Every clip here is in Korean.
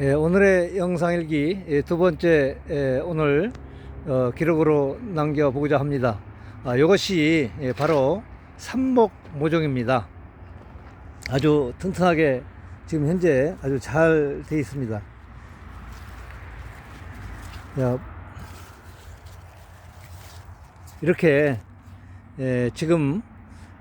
예, 오늘의 영상일기 예, 두 번째 예, 오늘 어, 기록으로 남겨보고자 합니다. 아, 이것이 예, 바로 삼목 모종입니다. 아주 튼튼하게 지금 현재 아주 잘 돼 있습니다. 야, 이렇게 예, 지금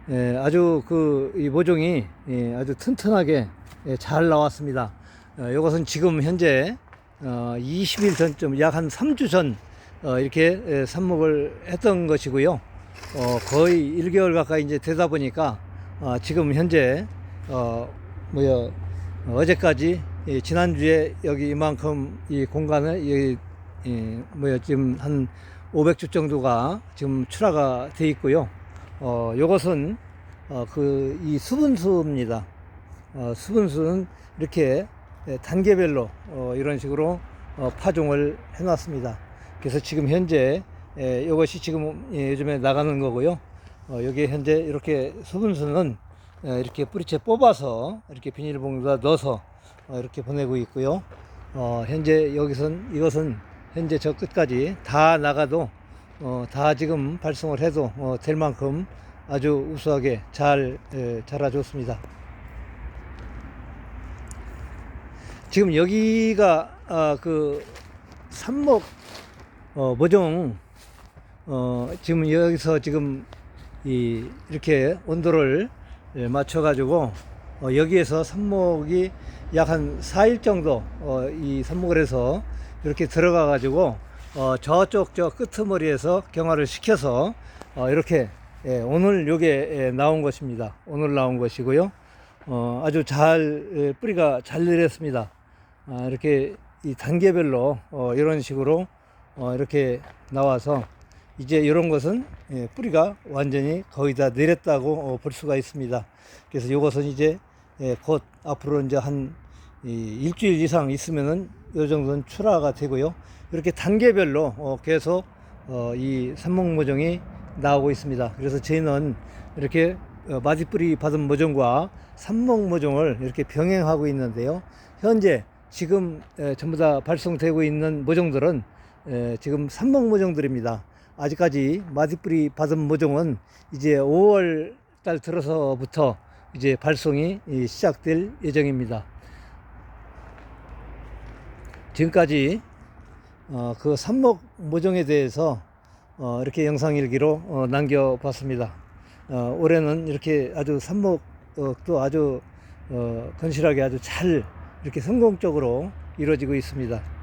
예, 아주 그이 모종이 예, 아주 튼튼하게 예, 잘 나왔습니다. 어, 이것은 지금 현재 어, 20일 전쯤 약 한 3주 전 어, 이렇게 예, 삽목을 했던 것이고요. 어, 거의 1개월 가까이 이제 되다 보니까 어, 지금 현재 어, 뭐야 어제까지 예, 지난주에 여기 이만큼 이 공간을 이, 이 뭐야 지금 한 500주 정도가 지금 출하가 돼 있고요. 어, 요것은 어, 그 이 수분수입니다. 어, 수분수는 이렇게 예, 단계별로 어, 이런 식으로 어, 파종을 해놨습니다. 그래서 지금 현재 예, 이것이 지금 예, 요즘에 나가는 거고요. 어, 여기 현재 이렇게 수분수는 예, 이렇게 뿌리채 뽑아서 이렇게 비닐봉지에 넣어서 어, 이렇게 보내고 있고요. 어, 현재 여기선 이것은 현재 저 끝까지 다 나가도 어, 다 지금 발송을 해도 어, 될 만큼 아주 우수하게 잘 에, 자라줬습니다. 지금 여기가 아, 그 삼목 어, 모종 어, 지금 여기서 지금 이 이렇게 온도를 예, 맞춰 가지고 어, 여기에서 삽목이 약 한 4일 정도 어, 이 삽목을 해서 이렇게 들어가 가지고 어, 저쪽 저 끄트머리에서 경화를 시켜서 어, 이렇게 예, 오늘 요게 예, 나온 것입니다. 오늘 나온 것이고요. 어, 아주 잘 예, 뿌리가 잘 내렸습니다. 아, 이렇게 이 단계별로 어, 이런 식으로 어, 이렇게 나와서 이제 이런 것은 예, 뿌리가 완전히 거의 다 내렸다고 어, 볼 수가 있습니다. 그래서 이것은 이제 예, 곧 앞으로 이제 한 이, 일주일 이상 있으면은 이 정도는 출하가 되고요. 이렇게 단계별로 어, 계속 어, 이 삼목 모종이 나오고 있습니다. 그래서 저희는 이렇게 어, 마디뿌리 받은 모종과 삼목 모종을 이렇게 병행하고 있는데요. 현재 지금 에, 전부 다 발송되고 있는 모종들은 에, 지금 삼목 모종들입니다. 아직까지 마디뿌리 받은 모종은 이제 5월 달 들어서부터 이제 발송이 이, 시작될 예정입니다. 지금까지 어, 그 삼목 모종에 대해서 어, 이렇게 영상 일기로 어, 남겨봤습니다. 어, 올해는 이렇게 아주 삼목도 아주 어, 건실하게 아주 잘 이렇게 성공적으로 이루어지고 있습니다.